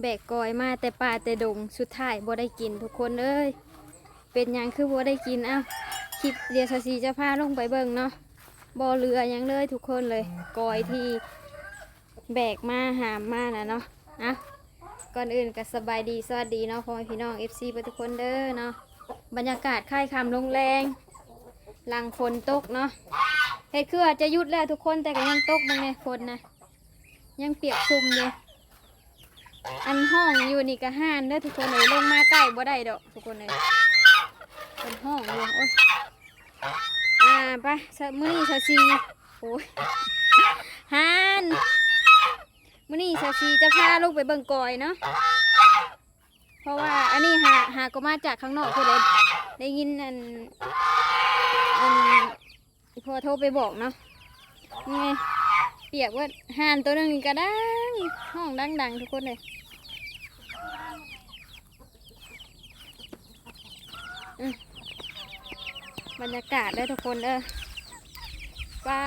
แบกกอยมาแต่ป่าแต่ดงสุดท้ายบ่ได้กินทุกคนเอ้ยเป็นยังคือบ่ได้กินอ้าคลิปเดียวซาซีจะพาลงไปเบิ่งเนาะบ่เหลือยังเลยทุกคนเลยกอยที่แบกมาหามมานะเนาะอะก่อนอื่นก็สบายดีสวัสดีเนาะพ่อพี่น้องเพื่อนทุกคนเด้อเนาะบรรยากาศค่ายคำลงแรงหลังฝนตกเนาะเฮ็ดคืออาจจะยุดแล้วทุกคนแต่ก็ยังตกบางไงฝนนะยังเปียกซุ่มอยู่ อันห้องอยู่นี่ก็ห้านเด้อทุกคนเลยลงมาใกล้บ่ได้ดอกทุกคนเลยเป็นห้องอยู่โอ้ยอ่าไปสะมื้อนี้ชาซีโอ้ยห้านมื้อนี้ชาซีจะพาลูกไปเบิ่งกอยเนาะเพราะว่าอันนี้หาหาก็มาจากข้างนอกคือเลยได้ยินอันอันพอโทรไปบอกเนาะนี่ไงเปียกว่าห่านตัวนึงก็ไดัง ห้องดังๆ ทุกคนเลยบรรยากาศได้ทุกคนเด้อป้า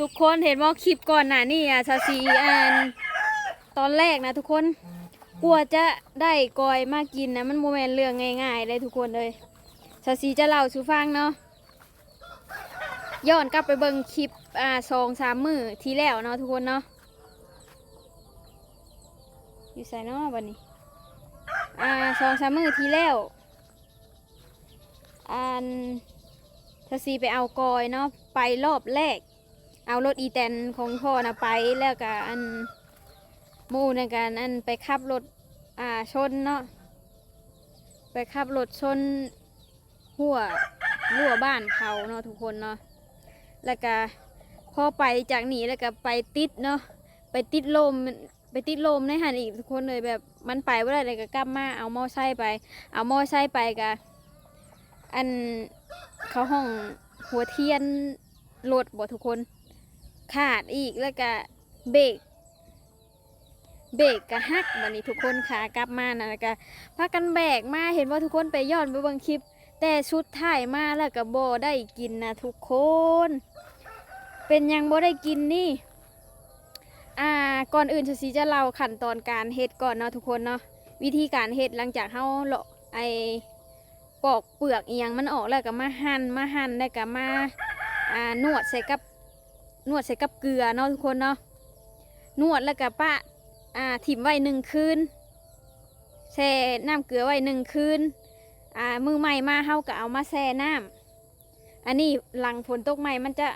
ทุกคนเห็นว่าคลิปก่อนหน่ะนี่อะชาซีอันตอนแรกนะทุกคนกลัวจะได้กอยมากินนะมันโมเมนเรื่องง่ายๆเลยทุกคนเลยชาซีจะเล่าสู่ฟังเนาะย้อนกลับไปเบิ่งคลิป อ่าสองสามมือทีแล้วเนาะทุกคนเนาะอยู่ใส่เนาะวันนี้อ่าสองสามมือทีแล้วอันทซีไปเอากอยเนาะไปรอบแรก เอารถอีแตนของพ่อนะไปแล้วก็อันมูในการอันไปขับรถอ่าชนเนาะไปขับรถชนหัวหัวบ้านเขาเนาะทุกคนเนาะแล้วก็ พอไปจากนี้แล้วก็ไปติดเนาะไปติดลมไปติดลมในหันอีกทุกคนเลยแบบมันไปว่าอะไรก็กลับมาเอามอไซค์ไป เอามอไซค์ไปกะอันเขาห้องหัวเทียนรถบ่ทุกคน ขาดอีกแล้วก็เบรกเบรกก็หักบันนี้ทุกคนขากลับมานะแล้วก็พากันแบกมาเห็นว่าทุกคนไปย้อนไปบิ่งคลิป แต่ชุดถ่ายมาแล้วก็บ่ได้กินนะทุกคน เป็นยังบ่ได้กินนี่ อ่า ก่อนอื่นชสีจะเล่าขั้นตอนการเฮ็ดก่อนเนาะทุกคนเนาะ วิธีการเฮ็ดหลังจากเฮาเลาะไอปอกเปลือกเอียงมันออกแล้วก็มาหั่นมาหั่นแล้วก็มา อ่า นวดใส่กับ นวดใส่กับเกลือเนาะทุกคนเนาะ นวดแล้วก็ปะ อ่า ถิ่มไว้หนึ่งคืนแช่น้ำเกลือไว้หนึ่งคืน อ่า มือใหม่มาเฮาก็เอามาแช่น้ำอันนี้หลังฝนตกใหม่มันจะ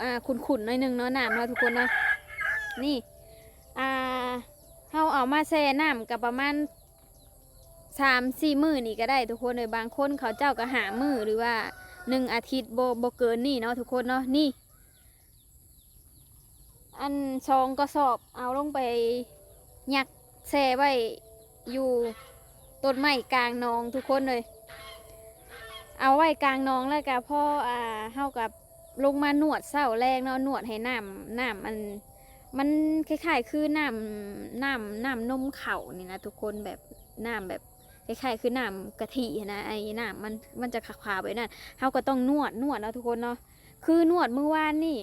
อ่าขุ่นๆหน่อยหนึงเนาะน้ำเนาะทุกคนเนาะนี่อ่าเฮาเอามาแช่น้ำกับประมาณสามสี่มือนี่ก็ได้ทุกคนเลยบางคนเขาเจ้าก็หามือหรือว่าหนึ่งอาทิตย์โบโบเกินนี่เนาะทุกคนเนาะนี่ อันซองก็สอบเอาลงไปยักแช่ไว้อยู่ต้นไม้กลางนองทุกคนเลย เอาไว้กลางนองแล้วก็พ่ออ่าเฮากับ ลงมานวดเศร้าแรกเนาะนวดให้น้ำน้ำมันมันคล้ายๆ คือน้ำน้ำน้ำนมเข่านี่นะทุกคนแบบน้ำแบบคล้ายๆคือน้ำกะทินะไอ้น้ำมันมันจะขาวๆไปนั่นเขาก็ต้องนวดนวดเนาะทุกคนเนาะคือนวดเมื่อวานนี่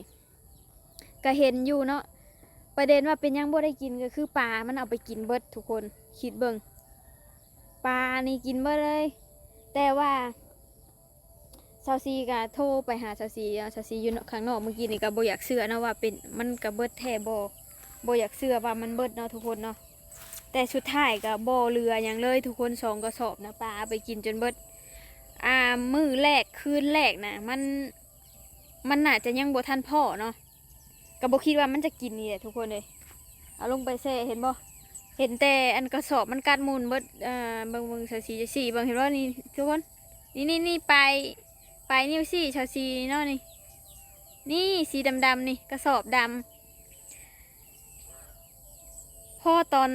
ก็เห็นอยู่เนาะประเด็นว่าเป็นยังบ่ได้กินก็คือปลา มันเอาไปกินเบิดทุกคนคิดเบิงปลานี่กินเบิดเลย แต่ว่า ซาซีก็โทรไปหาซาซีซาซีอยู่ข้างนอกเมื่อกี้นี่ก็บ่อยากเชื่อนะว่าเป็นมันก็เบิดแท้บ่บ่อยากเชื่อว่ามันเบิดเนาะทุกคนเนาะแต่สุดท้ายก็บ่เรืออย่างเลยทุกคนสองกระสอบนะปลาไปกินจนเบิดอ่ามือแรกคืนแรกนะมันมันน่าจะยังบ่ทันพ่อเนาะก็บ่คิดว่ามันจะกินนี่แหละทุกคนเลยเอาลงไปแช่เห็นบ่เห็นแต่อันกระสอบมันกัดมูลเบิดอ่าบิ่งบิ่งชาสีสีบิ่งเห็นว่านี่ทุกคนนี่นี่นี่ไป ไปนิ้วสี่ชาสีเนาะนี่ นี่สีดำๆนี่กระสอบดำพ่อตอน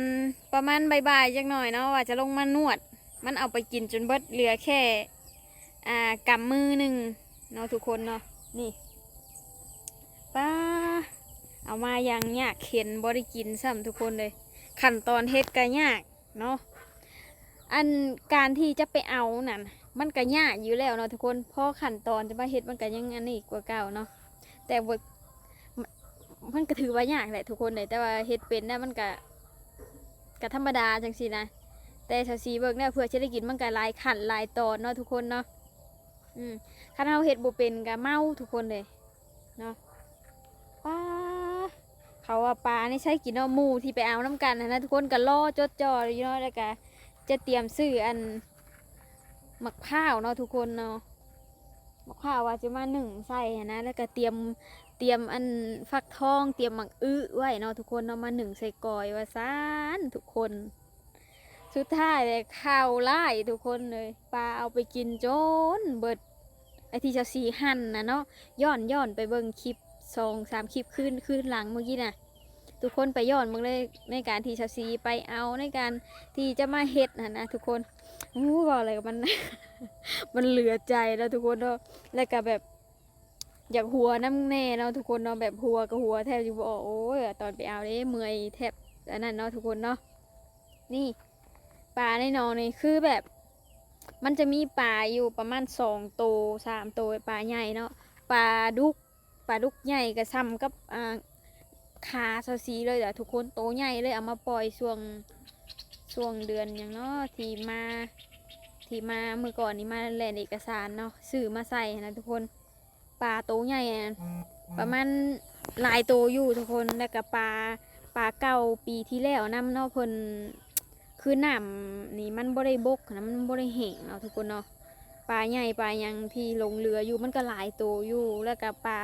ประมาณบ่ายๆจักหน่อยเนาะว่าจะลงมานวด มันเอาไปกินจนเบิดเหลือแค่ อ่ากำมือหนึ่งเนาะทุกคนเนาะนี่ป้าเอามาย่างยากเข็นบริกินซ้ำทุกคนเลย ขั้นตอนเฮ็ดก็ยากเนาะอันการที่จะไปเอานั่น มันก็ยากอยู่แล้วเนาะทุกคนพราะขั้นตอนจะมาเฮ็ดมันก็ยังอันนี้กว่าเก่าเนาะแต่ว่ามันก็ถือว่ายากแหละทุกคนเลยแต่ว่าเฮ็ดเป็นได้มันก็ก็ธรรมดาจังซี่นะ แต่ชาวซีเบิกเนี่ยเพื่อจะได้กินมันก็หลายขันหลายตอนเนาะทุกคนเนาะอืมคันเฮาเฮ็ดบ่เป็นก็เมาทุกคนเลยเนาะป้าเขาว่าปลานี่ใช้กินเนาะหมูที่ไปเอาน้ำกันนะนะทุกคนก็รอจดจ่ออยู่เนาะแล้วก็จะเตรียมซื้ออัน หมะพร้าวเนาะทุกคนเนาะหมะพร้าวว่าจะมาหนึ่งใส่นะแล้วก็เตรียมเตรียมอันฟักทอง เตรียมหมักอื้อไว้เนาะทุกคนเอาะมาหนึ่งใส่กอยว่าซานทุกคน สุดท้ายเลยข้าวไล่ทุกคนเลยปลาเอาไปกินจนเบิดไอที่เจะสีหั่นนะเนาะย้อนย้อนไปเบิ่งคลิปสองสามคลิปขึ้นขึ้นหลังเมื่อกี้น่ะทุกคนไปย้อนมึงเลยในการที่ชาซีไปเอาในการที่จะมาเฮ็ดนะนะทุกคน อู้บอกอะไรกับมัน มันเหลือใจแล้วทุกคนเนาะแล้วก็แบบอยากหัวน้ำแน่เนาะทุกคนเนาะแบบหัวกับหัวแทบอยู่บอกโอ้ยตอนไปเอาเด้เมื่อยแทบอันนั้นเนาะทุกคนเนาะนี่ปลาในนองนี่คือแบบ มันจะมีปลาอยู่ประมาณสองโตวสามโตวปลาใหญ่เนาะปลาดุกปลาดุกใหญ่กับซ้ำกับอ่าขาซาซีเลยเดี๋ยวทุกคนโตใหญ่เลยเอามาปล่อยช่วง ช่วงเดือนอย่างเนาะที่มาที่มาเมื่อก่อนนี้มาแลนเอกสารเนาะสื่อมาใส่นะทุกคนปลาโตวใหญ่อะประมาณหลายโตวอยู่ทุกคนแล้วก็ปลาปลาเก่าปีที่แล้วน้ำเนาะเพิ่นคือน้ำนี่มันบ่ได้บกนะมันบ่ได้แห้งเนาะทุกคนเนาะปลาใหญ่ปลาหยังที่ลงเรืออยู่มันก็หลายโตวอยู่แล้วก็ปลา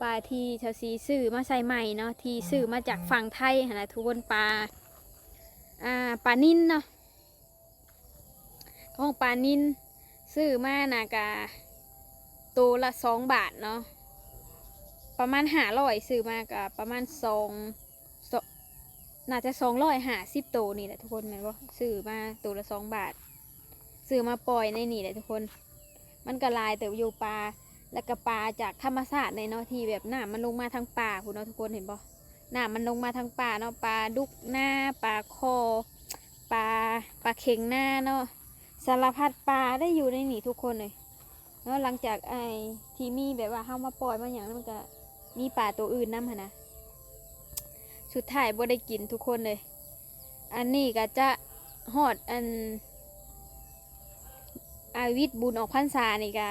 ปลาที่ชาวซีซื้อมาใส่ใหม่เนาะที่ซื้อมาจากฝั่งไทยหั้นนะทุกคนปลา อ่าปลานิ่นเนาะของปลานิ่นซื้อมานะกะตัวละสองบาทเนาะประมาณหาร้อยซื้อมากับประมาณสองน่าจะสองร้อยหาสิบตัวนี่แหละทุกคนแม่นบ่ซื้อมาตัวละสองบาทซื้อมาปล่อยในนี่แหละทุกคน มันก็ลายแต่อยู่ปลาแล้วก็ปลาจากธรรมชาติในเนาะที่แบบน้ำมันลงมาทางป่าคุณเนาะทุกคนเห็นบ่ น้ำมันลงมาทางป่าเนาะปลาดุกหน้าปลาคอปลาปลาเข็งหน้าเนาะสารพัดปลาได้อยู่ในนี่ทุกคนเลยแล้วหลังจากไอ้ทีมีแบบว่าเข้ามาปล่อยมาอย่างนั้นมันก็มีป่าตัวอื่นน้ำหนะสุดท้ายบ่ได้กินทุกคนเลย อันนี้ก็จะหอดอันอาวิทบุญออกพรรษานี่ก็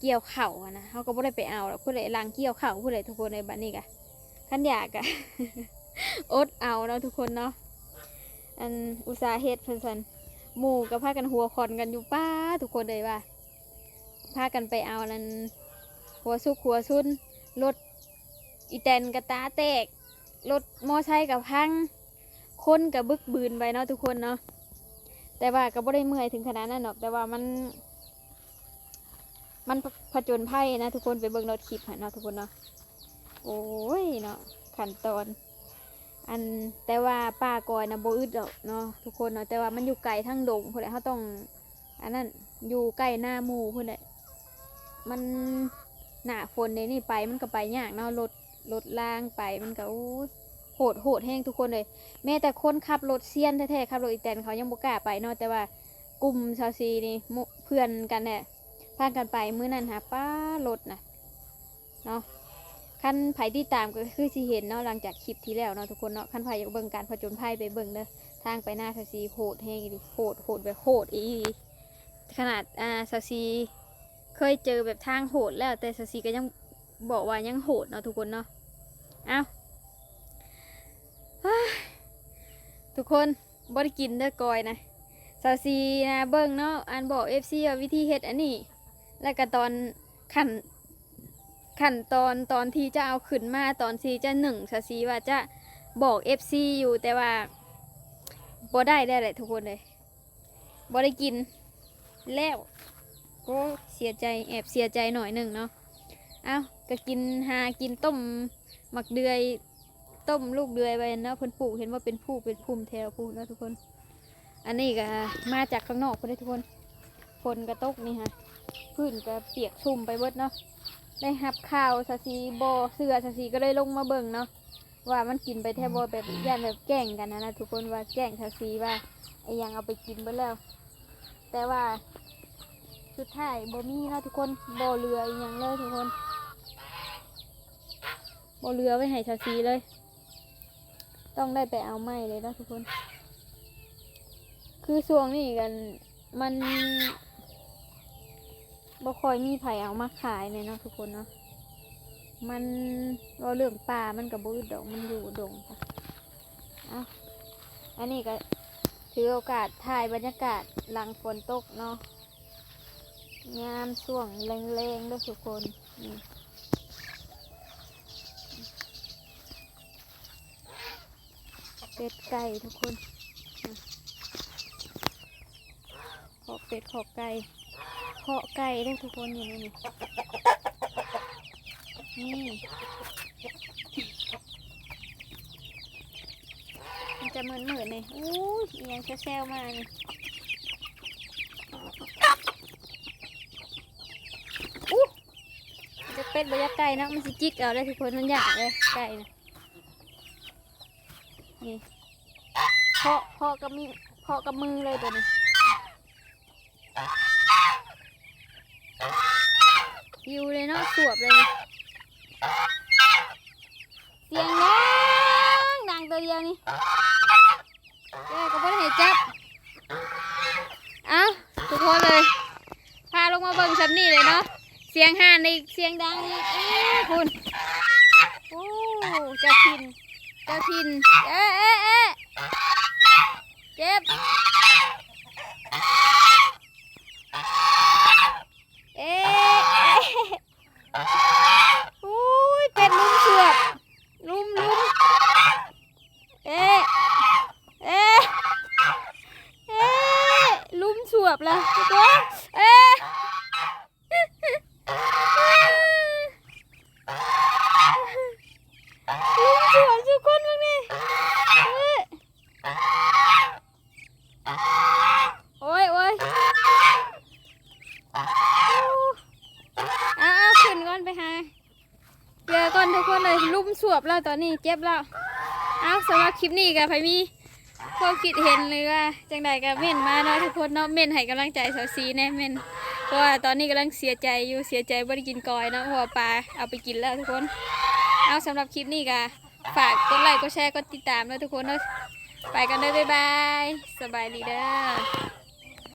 เกี่ยวเข่านะเขาก็บ่ได้ไปเอาหรอกผู้ใดลังเกี่ยวเข่าผู้ใดทุกคนในบัดนี้ก็ ขันอยากอะอดเอาเนาะทุกคนเนาะอันอุตสาเฮ็ดเพิ่นซันหมู่ก็พากันหัวคอนกันอยู่ป้าทุกคนเลยว่าพากันไปเอานั้นหัวซุกหัวซุนรถอีแตนกระตาแตกรถมอไซค์กับพังคนกับบึกบืนไปเนาะทุกคนเนาะแต่ว่าก็บ่ได้เมื่อยถึงขนาดนั้นหรอกแต่ว่ามัน มันผจญภัยนะทุกคนไปเบิ่งรถคลิปเนาะทุกคนเนาะ โอ้ยเนาะขั้นตอน อันแต่ว่าป้ากอยนะโบอึดดอกเนาะทุกคนเนาะแต่ว่ามันอยู่ไกลทั้งดงพอดีเขาต้อง อันนั้นอยู่ใกล้หน้าหมู่เพื่อนแหละมันหนาฝนในนี่ไปมันก็ไปยากเนาะรถรถล่างไปมันก็อู้ยโหดโหดแห้งทุกคนเลย แม้แต่คนขับรถเซียนแท้ๆขับรถอีแตนเขายังบ่กล้าไปเนาะแต่ว่ากลุ่มชาวซีนี่เพื่อนกันเนี่ยพากันไปมื้อนั้นหาป้ารถนะเนาะ คันไผที่ตามก็คือสิเห็นเนาะหลังจากคลิปที่แล้วเนาะทุกคนเนาะคันไผอยากเบิ่งการผจญภัยไปเบิ่งเด้อทางไปหน้าชาวซีโหดแห้งอีหลีโหดโหดแบบโหดอีขนาดอ่าซาซีเคยเจอแบบทางโหดแล้ว แต่ซาซีก็ยังบอกว่ายังโหดเนาะทุกคนเนาะเอาเฮ้ยทุกคนบ่ได้กินเด้อกอยนะซาซีนะเบิ่งเนาะอันบอกเอฟซีวิธีเฮ็ดอันนี้ แล้วก็ตอนขั้น ขั้นตอนตอนที่จะเอาขึ้นมาตอนซีจะหนึ่งซาซีว่าจะบอกเอฟซีอยู่แต่ว่าบ่ได้ได้แหละทุกคนเลยบ่ได้กินแล้วก็เสียใจแอบเสียใจหน่อยหนึ่งเนาะเอาก็กินหากินต้มหมักเดือยต้มลูกเดือยไปเนาะเพิ่นปลูกเห็นว่าเป็นผู้เป็นพุ่มแถวผู้เนาะทุกคน อันนี้ก็มาจากข้างนอกเพิ่นได้ทุกคนฝนกระตกนี่ฮะพื้นก็เปียกชุ่มไปเบิดเนาะ ได้หับข้าวสาซีบอเสือสาซีก็เลยลงมาเบิ่งเนาะว่ามันกินไปแทบบแบบย่านแบบแกล้งกันนะนะทุกคนว่าแกล้งสาซีว่าไอ้หยังเอาไปกินเบิดแล้ว แต่ว่าสุดท้ายบ่มีเนาะทุกคนบ่เรืออีหยังเลยทุกคนบ่เรือไว้ให้ชาซีเลย ต้องได้ไปเอาไม้เลยเนาะทุกคน คือช่วงนี้กันมัน บ่ค่อยมีไผเอามาขายเลยเนาะทุกคนเนาะมันว่าเรื่องป่ามันกับบุดอกมันอยู่ดงค่ะเอาอันนี้ก็ถือโอกาสถ่ายบรรยากาศหลังฝนตกเนาะงามช่วงแรงๆด้วยทุกคนนี่เป็ดไก่ทุกคนขอเป็ดขอไก่ ขอไก่ได้ทุกคนอยู่นี่นี่มันจะเหมือนเหมือนเลยอู้ยอิหยังแซวมานี่อู้มันจะเป็ดบรรยากาศนะมันสิจิกเอาได้ทุกคนมันอยากเลยไก่นะนี่เพาะเพาะกับมีเพาะกับมือเลยตัวนี้ ยิวเลยเนาะสวบเลย เสียงดังดังตัวเดียวนี่แกก็ไม่ได้เห็นจับอ้าทุกคนเลย พาลงมาเบิ่งสับนี่เลยเนาะ เสียงห่านอีก เสียงดังอีกเอ้คุณโอ้เจ้าทิน เจ้าทิน เอ๊ะเอ๊ะเอ๊ะเจ็บเอ๊ะ อุ้ยเป็ดลุมเสือบลุมลุมเอ๊ะเอ๊ะเอ๊ะลุมสวบละตัวเอ๊ะลุมสวบทุกคนมึงนี่เอ๊ะโอ้ยโอ้ย อ้าวขึ้นก่อนไปหาเจอก่อน ทุกคนเลยลุ่มสวบแล้วตอนนี้เจ็บแล้วอ้าวสำหรับคลิปนี้กับพมีความคิดเห็นเลยว่าจังใดกับเม่นมาเนาะทุกคนเนาะเม่นให้กำลังใจสาวซีแน่เม่นเพราะว่าตอนนี้กำลังเสียใจอยู่เสียใจบ่ได้กินกอยเนาะเพราะว่าปลาเอาไปกินแล้วทุกคน เอาสำหรับคลิปนี้ก็ฝากกดไลค์กดแชร์กดติดตามแล้วทุกคนเนาะไปกันเลยบ๊ายบายสบายดีเด้อ